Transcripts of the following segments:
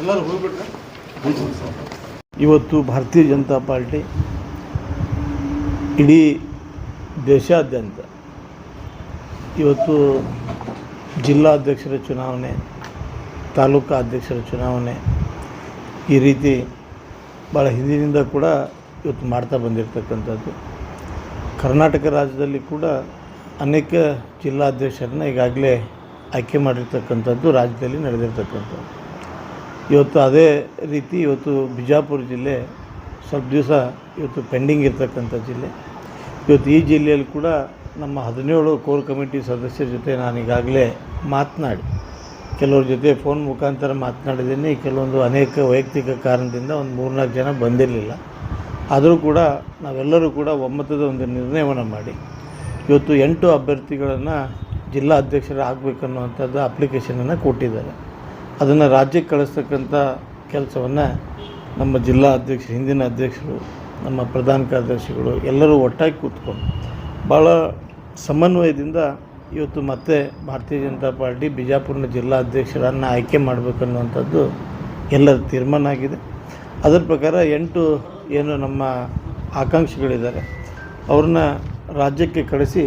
ಎಲ್ಲರೂ ಹೋಗ್ಬಿಟ್ರೆ? ಇವತ್ತು ಭಾರತೀಯ ಜನತಾ ಪಾರ್ಟಿ ಇಡೀ ದೇಶಾದ್ಯಂತ ಇವತ್ತು ಜಿಲ್ಲಾಧ್ಯಕ್ಷರ ಚುನಾವಣೆ, ತಾಲೂಕಾ ಅಧ್ಯಕ್ಷರ ಚುನಾವಣೆ ಈ ರೀತಿ ಭಾಳ ಹಿಂದಿನಿಂದ ಕೂಡ ಇವತ್ತು ಮಾಡ್ತಾ ಬಂದಿರತಕ್ಕಂಥದ್ದು. ಕರ್ನಾಟಕ ರಾಜ್ಯದಲ್ಲಿ ಕೂಡ ಅನೇಕ ಜಿಲ್ಲಾಧ್ಯಕ್ಷರನ್ನ ಈಗಾಗಲೇ ಆಯ್ಕೆ ಮಾಡಿರ್ತಕ್ಕಂಥದ್ದು ರಾಜ್ಯದಲ್ಲಿ ನಡೆದಿರ್ತಕ್ಕಂಥದ್ದು. ಇವತ್ತು ಅದೇ ರೀತಿ ಇವತ್ತು ಬಿಜಾಪುರ ಜಿಲ್ಲೆ ಸ್ವಲ್ಪ ದಿವಸ ಇವತ್ತು ಪೆಂಡಿಂಗ್ ಇರ್ತಕ್ಕಂಥ ಜಿಲ್ಲೆ. ಇವತ್ತು ಈ ಜಿಲ್ಲೆಯಲ್ಲಿ ಕೂಡ ನಮ್ಮ ಹದಿನೇಳು ಕೋರ್ ಕಮಿಟಿ ಸದಸ್ಯರ ಜೊತೆ ನಾನು ಈಗಾಗಲೇ ಮಾತನಾಡಿ, ಕೆಲವ್ರ ಜೊತೆ ಫೋನ್ ಮುಖಾಂತರ ಮಾತನಾಡಿದ್ದೀನಿ. ಕೆಲವೊಂದು ಅನೇಕ ವೈಯಕ್ತಿಕ ಕಾರಣದಿಂದ ಒಂದು ಮೂರ್ನಾಲ್ಕು ಜನ ಬಂದಿರಲಿಲ್ಲ. ಆದರೂ ಕೂಡ ನಾವೆಲ್ಲರೂ ಕೂಡ ಒಮ್ಮತದ ಒಂದು ನಿರ್ಣಯವನ್ನು ಮಾಡಿ, ಇವತ್ತು ಎಂಟು ಅಭ್ಯರ್ಥಿಗಳನ್ನು ಜಿಲ್ಲಾ ಅಧ್ಯಕ್ಷರು ಆಗಬೇಕನ್ನುವಂಥದ್ದು ಅಪ್ಲಿಕೇಶನನ್ನು ಕೊಟ್ಟಿದ್ದಾರೆ. ಅದನ್ನು ರಾಜ್ಯಕ್ಕೆ ಕಳಿಸ್ತಕ್ಕಂಥ ಕೆಲಸವನ್ನು ನಮ್ಮ ಜಿಲ್ಲಾ ಅಧ್ಯಕ್ಷರು ಹಿಂದಿನ ಅಧ್ಯಕ್ಷರು, ನಮ್ಮ ಪ್ರಧಾನ ಕಾರ್ಯದರ್ಶಿಗಳು ಎಲ್ಲರೂ ಒಟ್ಟಾಗಿ ಕೂತ್ಕೊಂಡು ಭಾಳ ಸಮನ್ವಯದಿಂದ ಇವತ್ತು ಮತ್ತೆ ಭಾರತೀಯ ಜನತಾ ಪಾರ್ಟಿ ಬಿಜಾಪುರನ ಜಿಲ್ಲಾ ಅಧ್ಯಕ್ಷರನ್ನು ಆಯ್ಕೆ ಮಾಡಬೇಕನ್ನುವಂಥದ್ದು ಎಲ್ಲರ ತೀರ್ಮಾನ ಆಗಿದೆ. ಅದರ ಪ್ರಕಾರ ಎಂಟು ಏನು ನಮ್ಮ ಆಕಾಂಕ್ಷಿಗಳಿದ್ದಾರೆ, ಅವ್ರನ್ನ ರಾಜ್ಯಕ್ಕೆ ಕಳಿಸಿ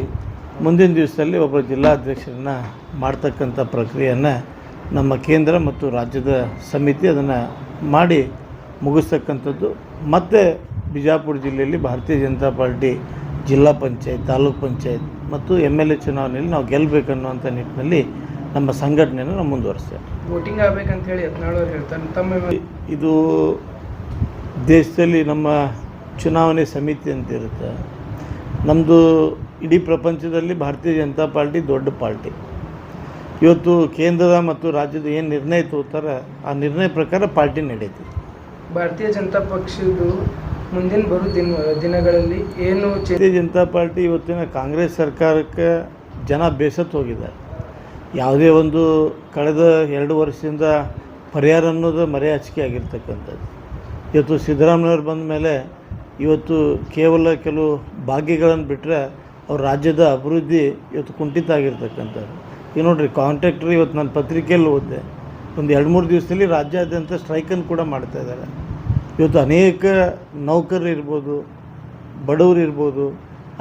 ಮುಂದಿನ ದಿವಸದಲ್ಲಿ ಒಬ್ಬ ಜಿಲ್ಲಾಧ್ಯಕ್ಷರನ್ನ ಮಾಡ್ತಕ್ಕಂಥ ಪ್ರಕ್ರಿಯೆಯನ್ನು ನಮ್ಮ ಕೇಂದ್ರ ಮತ್ತು ರಾಜ್ಯದ ಸಮಿತಿ ಅದನ್ನು ಮಾಡಿ ಮುಗಿಸ್ತಕ್ಕಂಥದ್ದು. ಮತ್ತು ಬಿಜಾಪುರ ಜಿಲ್ಲೆಯಲ್ಲಿ ಭಾರತೀಯ ಜನತಾ ಪಾರ್ಟಿ ಜಿಲ್ಲಾ ಪಂಚಾಯತ್ ತಾಲೂಕ್ ಪಂಚಾಯತ್ ಮತ್ತು ಎಂ ಎಲ್ ಎ ಚುನಾವಣೆಯಲ್ಲಿ ನಾವು ಗೆಲ್ಲಬೇಕನ್ನುವಂಥ ನಿಟ್ಟಿನಲ್ಲಿ ನಮ್ಮ ಸಂಘಟನೆಯನ್ನು ನಾವು ಮುಂದುವರಿಸ್ತೇವೆ. ವೋಟಿಂಗ್ ಆಗಬೇಕಂತ ಹೇಳಿ ಹೇಳ್ತಾರೆ. ತಮ್ಮ ಇದು ದೇಶದಲ್ಲಿ ನಮ್ಮ ಚುನಾವಣೆ ಸಮಿತಿ ಅಂತ ಇರುತ್ತೆ. ನಮ್ಮದು ಇಡೀ ಪ್ರಪಂಚದಲ್ಲಿ ಭಾರತೀಯ ಜನತಾ ಪಾರ್ಟಿ ದೊಡ್ಡ ಪಾರ್ಟಿ. ಇವತ್ತು ಕೇಂದ್ರದ ಮತ್ತು ರಾಜ್ಯದ ಏನು ನಿರ್ಣಯ ತಗೋತಾರೆ ಆ ನಿರ್ಣಯ ಪ್ರಕಾರ ಪಾರ್ಟಿ ನಡೆಯುತ್ತೆ ಭಾರತೀಯ ಜನತಾ ಪಕ್ಷದ್ದು ಮುಂದಿನ ಬರೋ ದಿನ ದಿನಗಳಲ್ಲಿ ಏನು ಭಾರತೀಯ ಜನತಾ ಪಾರ್ಟಿ ಇವತ್ತಿನ ಕಾಂಗ್ರೆಸ್ ಸರ್ಕಾರಕ್ಕೆ ಜನ ಬೇಸತ್ತು ಹೋಗಿದ್ದಾರೆ. ಯಾವುದೇ ಒಂದು ಕಳೆದ ಎರಡು ವರ್ಷದಿಂದ ಪರಿಹಾರ ಅನ್ನೋದು ಮರೆ ಹಚ್ಚಿಕೆ ಆಗಿರ್ತಕ್ಕಂಥದ್ದು. ಇವತ್ತು ಸಿದ್ದರಾಮಯ್ಯವ್ರು ಬಂದ ಮೇಲೆ ಇವತ್ತು ಕೇವಲ ಕೆಲವು ಭಾಗ್ಯಗಳನ್ನು ಬಿಟ್ಟರೆ ಅವ್ರ ರಾಜ್ಯದ ಅಭಿವೃದ್ಧಿ ಇವತ್ತು ಕುಂಠಿತ ಆಗಿರ್ತಕ್ಕಂಥದ್ದು. ಈಗ ನೋಡಿರಿ ಕಾಂಟ್ರಾಕ್ಟ್ರ್ ಇವತ್ತು ನಾನು ಪತ್ರಿಕೆಯಲ್ಲಿ ಓದಿದೆ. ಒಂದು ಎರಡು ಮೂರು ದಿವಸದಲ್ಲಿ ರಾಜ್ಯಾದ್ಯಂತ ಸ್ಟ್ರೈಕನ್ನು ಕೂಡ ಮಾಡ್ತಾ ಇದ್ದಾರೆ. ಇವತ್ತು ಅನೇಕ ನೌಕರರು ಇರ್ಬೋದು, ಬಡವರು ಇರ್ಬೋದು,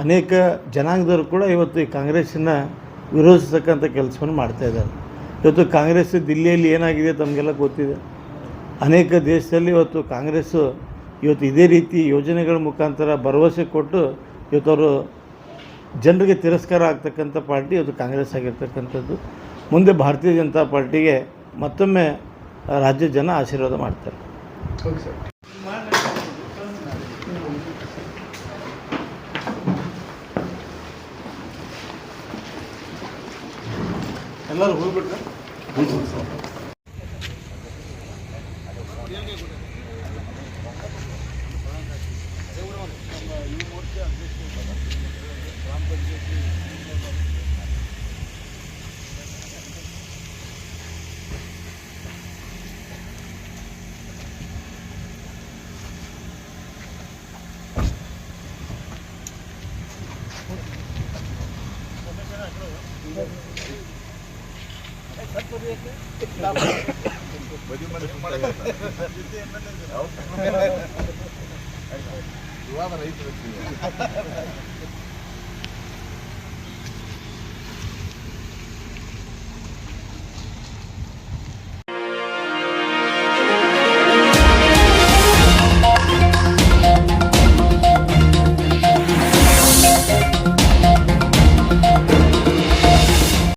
ಅನೇಕ ಜನಾಂಗದವರು ಕೂಡ ಇವತ್ತು ಈ ಕಾಂಗ್ರೆಸ್ಸನ್ನು ವಿರೋಧಿಸತಕ್ಕಂಥ ಕೆಲಸವನ್ನು ಮಾಡ್ತಾ ಇದ್ದಾರೆ. ಇವತ್ತು ಕಾಂಗ್ರೆಸ್ ದಿಲ್ಲಿಯಲ್ಲಿ ಏನಾಗಿದೆ ತಮಗೆಲ್ಲ ಗೊತ್ತಿದೆ. ಅನೇಕ ದೇಶದಲ್ಲಿ ಇವತ್ತು ಕಾಂಗ್ರೆಸ್ಸು ಇವತ್ತು ಇದೇ ರೀತಿ ಯೋಜನೆಗಳ ಮುಖಾಂತರ ಭರವಸೆ ಕೊಟ್ಟು ಇವತ್ತು ಅವರು ಜನರಿಗೆ ತಿರಸ್ಕಾರ ಆಗ್ತಕ್ಕಂಥ ಪಾರ್ಟಿ, ಅದು ಕಾಂಗ್ರೆಸ್ ಆಗಿರ್ತಕ್ಕಂಥದ್ದು. ಮುಂದೆ ಭಾರತೀಯ ಜನತಾ ಪಾರ್ಟಿಗೆ ಮತ್ತೊಮ್ಮೆ ರಾಜ್ಯ ಜನ ಆಶೀರ್ವಾದ ಮಾಡ್ತಾರೆ. ಎಲ್ಲರೂ ಹೋಗ್ಬಿಟ್ರೆ? ಅಧ್ಯಕ್ಷ గ్రామ పంచాయతీ બધી મને મળે યુવા રહીત વ્યક્તિ